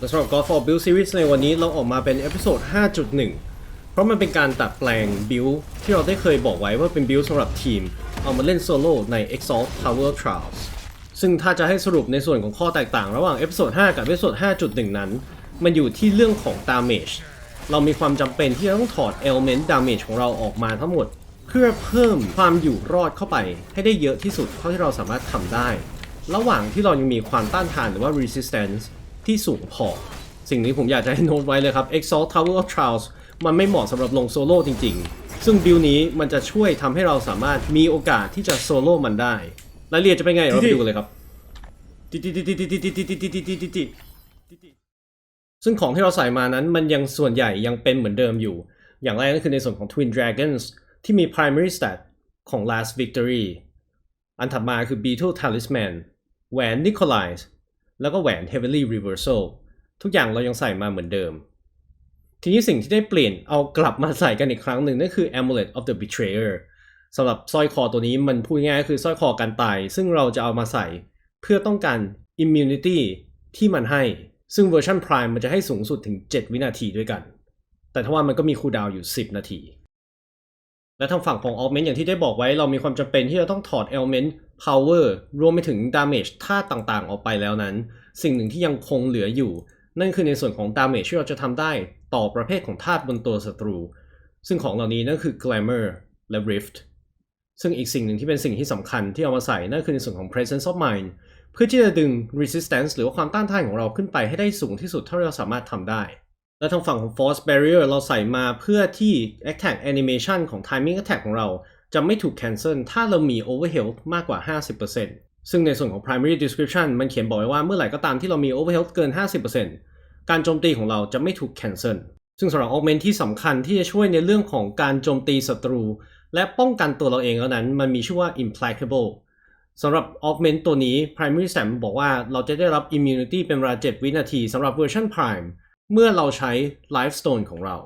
และสำหรับ God for Build Series ในวันนี้เราออกมาเป็นเอพิโซด 5.1 เพราะมันเป็นการตัดแปลง build ที่เราได้เคยบอกไว้ว่าเป็น build สำหรับทีม เอามาเล่นโซโล่ใน Exalt Power Trials ซึ่งถ้าจะให้สรุปในส่วนของข้อแตกต่างระหว่างเอพิโซด 5 กับเอพิโซด 5.1 นั้น มันอยู่ที่เรื่องของ damage เรามีความจำเป็นที่จะต้องถอด element damage ของเราออกมาทั้งหมด เพื่อเพิ่มความอยู่รอดเข้าไป ให้ได้เยอะที่สุดเท่าที่เราสามารถทำได้ ระหว่างที่เรายังมีความต้านทานหรือว่า resistance ที่สูงพอ สิ่งนี้ผมอยากจะให้โน้ตไว้เลยครับ Exalt Tower of Trials มันไม่เหมาะสำหรับลงโซโล่จริงๆ ซึ่งบิลนี้มันจะช่วยทำให้เราสามารถมีโอกาสที่จะโซโล่มันได้รายละเอียดจะเป็นไงเราไปดูกันเลยครับซึ่งของที่เราใส่มานั้นมันยังส่วนใหญ่ยังเป็นเหมือนเดิมอยู่ อย่างแรกก็คือในส่วนของ Twin Dragons ที่มี primary stat ของ Last Victory อันถัดมาคือ Beetle Talisman แหวน Nikolai แล้วก็แหวน Heavenly Reversal ทุกอย่างเรายังใส่มาเหมือนเดิม ทีนี้สิ่งที่ได้เปลี่ยนเอากลับมาใส่กันอีกครั้งหนึ่งนั่นคือ Amulet of the Betrayer สำหรับสร้อยคอตัวนี้มันพูดง่ายก็คือสร้อยคอกันตาย ซึ่งเราจะเอามาใส่เพื่อต้องการ Immunity ที่มันให้ ซึ่งเวอร์ชัน Prime มันจะให้สูงสุดถึง 7 วินาทีด้วยกัน แต่ถ้าว่ามันก็มีคูดาวอยู่ 10 นาที และทางฝั่งของ Augment อย่างที่ได้บอกไว้เรามีความจำเป็นที่จะต้องถอด Element Power รวมไปถึง Damage ท่าต่างๆ ออกไปแล้วนั้น สิ่งหนึ่งที่ยังคงเหลืออยู่ นั่นคือในส่วนของ Damage ที่เราจะทำได้ต่อประเภทของธาตุบนตัวศัตรู ซึ่งของเหล่านี้นั่นคือ Glamour และ Rift ซึ่งอีกสิ่งหนึ่งที่เป็นสิ่งที่สำคัญที่เอามาใส่นั่นคือในส่วนของ Presence of Mind เพื่อที่จะดึง resistance หรือว่าความต้านทานของเราขึ้นไปให้ได้สูงที่สุดเท่าที่เราสามารถทำได้ และทางฝั่งของ force barrier เราใส่มาเพื่อที่ attack animation ของ timing attack ของเรา จะไม่ถูก cancel ถ้าเรามี overhealth มากกว่า 50%ซึ่งในส่วนของ primary description มันเขียนบอกไว้ว่าเมื่อไหร่ก็ตามที่เรามี overhealth เกิน 50%การโจมตีของเราจะไม่ถูก cancel ซึ่งสำหรับ augment ที่สำคัญที่จะช่วยในเรื่องของการโจมตีศัตรู และป้องกันตัวเราเองแล้วนั้น มันมีชื่อว่า implacable สำหรับ augment ตัวนี้ primary stat บอกว่าเราจะได้รับ immunity เป็นเวลา 7 วินาทีสำหรับเวอร์ชัน prime เมื่อเราใช้ life stone ของเรา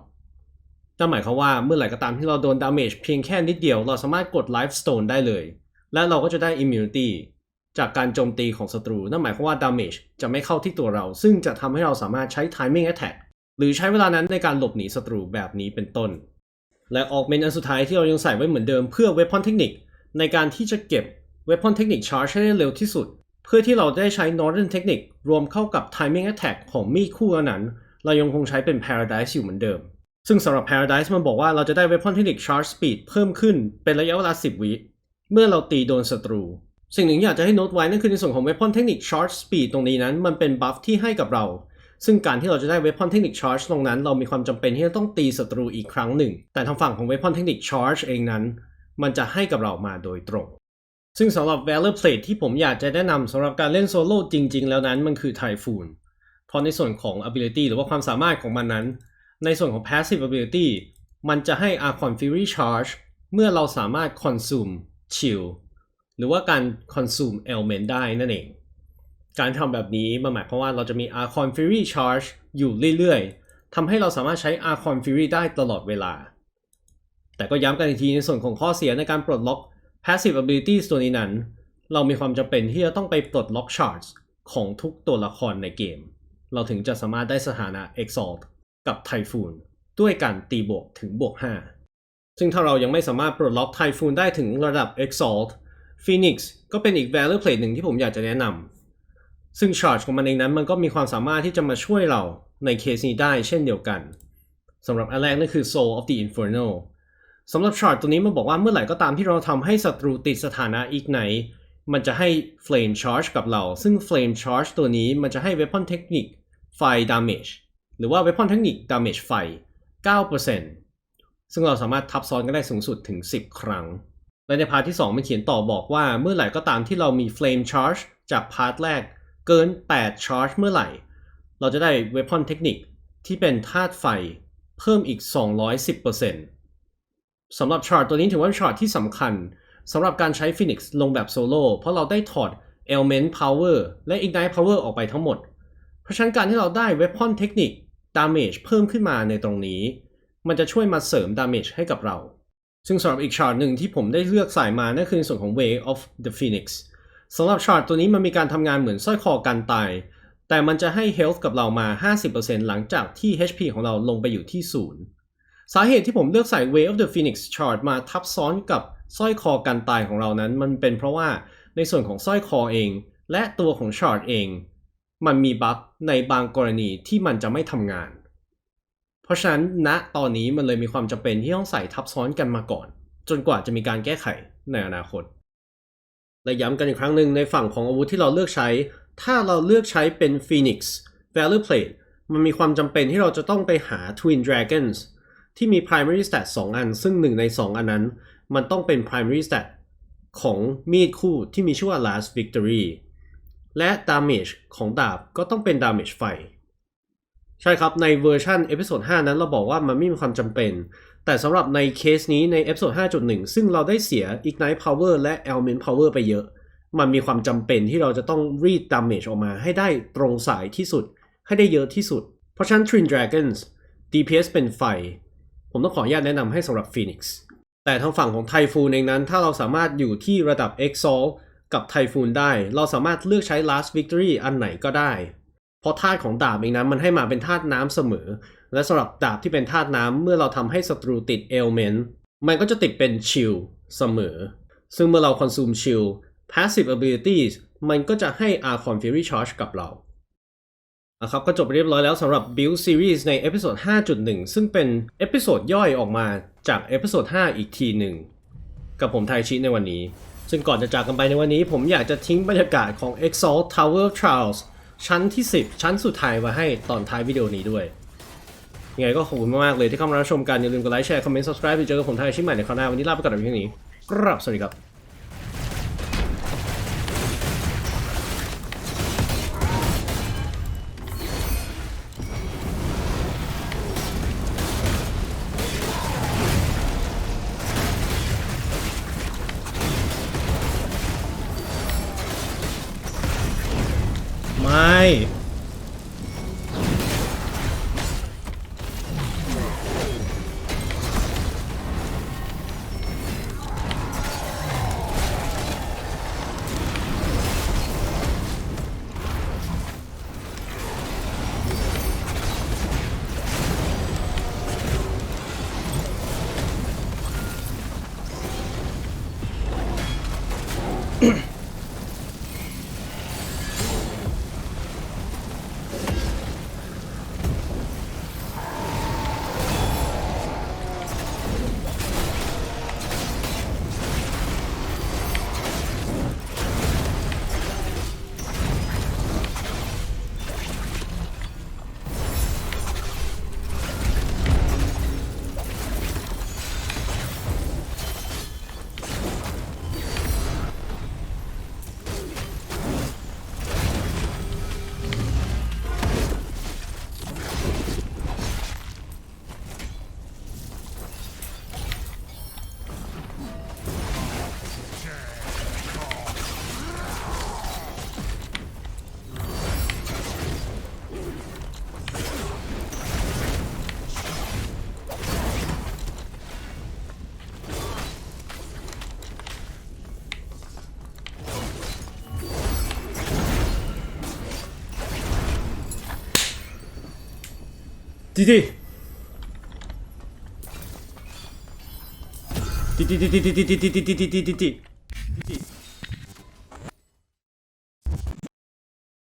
นั่นหมายความว่าเมื่อไหร่ก็ตามที่เราโดน damage เพียงแค่นิดเดียว เราสามารถกด life stone ได้เลย และเราก็จะได้ immunity จากการโจมตีของศัตรู นั่นหมายความว่า damage จะไม่เข้าที่ตัวเรา ซึ่งจะทำให้เราสามารถใช้ timing attack หรือใช้เวลานั้นในการหลบหนีศัตรูแบบนี้เป็นต้น และ augment อันสุดท้ายที่เรายังใส่ไว้เหมือนเดิมเพื่อ weapon technique ในการที่จะเก็บ weapon technique charge ให้ได้เร็วที่สุด เพื่อที่เราได้ใช้ northern technique รวมเข้ากับ timing attack ของมีดคู่อันนั้น เรายังคงใช้เป็น paradise อยู่เหมือนเดิม ซึ่งสำหรับ paradise มันบอกว่าเราจะได้ weapon technique charge speed เพิ่มขึ้นเป็นระยะเวลา 10 วิ เมื่อเราตีโดนศัตรู สิ่งหนึ่งที่อยากจะให้โน้ตไว้นั่นคือในส่วนของ weapon technique charge speed ตรงนี้นั้นมันเป็น buff ที่ให้กับเรา ซึ่งการที่เราจะได้ weapon technique charge ตรงนั้น เรามีความจำเป็นที่จะต้องตีศัตรูอีกครั้งหนึ่ง แต่ทางฝั่งของ weapon technique charge เองนั้น มันจะให้กับเรามาโดยตรง ซึ่งสำหรับ valor plate ที่ผมอยากจะแนะนำสำหรับการเล่นโซโล่จริง ๆ แล้วนั้นมันคือ typhoon เพราะในส่วนของ ability หรือว่าความสามารถของมันนั้น ในส่วนของ passive ability มันจะให้ Archon Fury Charge เมื่อเราสามารถ consume chill หรือว่าการ consume element ได้นั่นเอง การทำแบบนี้มันหมายความว่าเราจะมี Archon Fury Charge อยู่เรื่อยๆทำให้เราสามารถใช้ Archon Fury ได้ตลอดเวลา แต่ก็ย้ำกันอีกทีในส่วนของข้อเสียในการปลดล็อก passive abilities ตัวนี้นั้น เรามีความจำเป็นที่จะต้องไปปลดล็อก charts ของทุกตัวละครในเกม เราถึงจะสามารถได้สถานะ Exalt กับ Typhoon ด้วยการตีบวกถึงบวก 5 ซึ่งถ้าเรายังไม่สามารถปลดล็อก Typhoon ได้ถึงระดับ Exalt Phoenix ก็เป็นอีก value plate หนึ่งที่ผมอยากจะแนะนำซึ่ง charge ของมันเองนั้นมันก็มีความสามารถที่จะมาช่วยเราในเคสนี้ได้เช่นเดียวกันสำหรับอันแรกนั่นคือ Soul of the Inferno สำหรับชาร์ตตัวนี้มันบอกว่าเมื่อไหร่ก็ตามที่เราทำให้ศัตรูติดสถานะอีกไหนมันจะให้ Flame Charge กับเรา ซึ่ง Flame Charge ตัวนี้มันจะให้ Weapon Technique ไฟ Damage หรือว่า Weapon Technique Damage ไฟ 9%ซึ่งเราสามารถทับซ้อนกันได้สูงสุดถึง 10 ครั้ง และในพาร์ทที่ 2 มันเขียนต่อบอกว่าเมื่อไหร่ก็ตามที่เรามี Flame Charge จากพาร์ทแรกเกิน 8 Charge เมื่อไหร่ เราจะได้ Weapon Technique ที่เป็นธาตุไฟเพิ่มอีก 210%สำหรับชาร์ตตัวนี้ถือว่าเป็นชาร์ตที่สำคัญสำหรับการใช้ Phoenix ลงแบบโซโล่เพราะเราได้ถอด Element Power และ Ignite Power ออกไปทั้งหมด เพราะฉะนั้นการที่เราได้ Weapon Technique Damage เพิ่มขึ้นมาในตรงนี้ มันจะช่วยมาเสริม Damage ให้กับเรา ซึ่งสำหรับอีกชาร์ตหนึ่งที่ผมได้เลือกใส่มานั่นคือในส่วนของ Way of the Phoenix สำหรับชาร์ตตัวนี้มันมีการทำงานเหมือนสร้อยคอกันตาย แต่มันจะให้ health กับเรามา 50%หลังจากที่ HP ของเราลงไปอยู่ที่ศูนย์สาเหตุที่ผมเลือกใส่ Way of the Phoenix Chart มาทับซ้อนกับสร้อยคอกันตายของเรานั้น มันเป็นเพราะว่าในส่วนของสร้อยคอเอง และตัวของ Chart เอง มันมีบั๊กในบางกรณีที่มันจะไม่ทำงาน เพราะฉะนั้นณตอนนี้มันเลยมีความจำเป็นที่ต้องใส่ทับซ้อนกันมาก่อน จนกว่าจะมีการแก้ไขในอนาคต และย้ำกันอีกครั้งหนึ่งในฝั่งของอาวุธที่เราเลือกใช้ ถ้าเราเลือกใช้เป็น Phoenix Valor Plate มันมีความจำเป็นที่เราจะต้องไปหา Twin Dragons ที่มี primary stat 2 อัน ซึ่งหนึ่งใน 2 อันนั้น มันต้องเป็น primary stat ของมีดคู่ที่มีชื่อว่า last victory และ damage ของดาบก็ต้องเป็น damage ไฟ ใช่ครับ ในเวอร์ชันเอพิโซด5นั้นเราบอกว่ามันไม่มีความจำเป็น แต่สำหรับในเคสนี้ในเอพิโซด5.1 ซึ่งเราได้เสีย ignite power และ element power ไปเยอะ มันมีความจำเป็นที่เราจะต้องรีด damage ออกมาให้ได้ตรงสายที่สุด ให้ได้เยอะที่สุด เพราะฉะนั้น Twin Dragons DPS เป็นไฟ ผมต้องขออนุญาตแนะนำให้สำหรับ Phoenix แต่ทางฝั่งของไทฟูนเองนั้น ถ้าเราสามารถอยู่ที่ระดับ Exalt กับไทฟูนได้ เราสามารถเลือกใช้ Last Victory อันไหนก็ได้ เพราะธาตุของดาบเองนั้นมันให้มาเป็นธาตุน้ำเสมอ และสำหรับดาบที่เป็นธาตุน้ำเมื่อเราทำให้ศัตรูติด Ailment มันก็จะติดเป็น Chill เสมอ ซึ่งเมื่อเรา consume Chill passive abilities มันก็จะให้ Archon Fury Charge กับเราอะครับก็จบเรียบร้อยแล้วสำหรับ Build Series ในเอพิโซด5.1 ซึ่งเป็นเอพิโซดย่อยออกมาจากเอพิโซด5อีกทีหนึ่ง กับผมไทชิในวันนี้ ซึ่งก่อนจะจากกันไปในวันนี้ผมอยากจะทิ้งบรรยากาศของ Exalt Tower Trials ชั้นที่ 10 ชั้นสุดท้ายไว้ให้ตอนท้ายวิดีโอนี้ด้วยยังไงก็ขอบคุณมากๆเลยที่เข้ามารับชมกัน อย่าลืมกดไลค์แชร์ คอมเมนต์ subscribe ไปเจอกับผมทายชิใหม่ในคราวหน้า วันนี้ลาไปก่อนในเพีนี้กราบสวัสดีครับ ไง ดีดีดีดีดีดีดีดีดีดีดีดีดี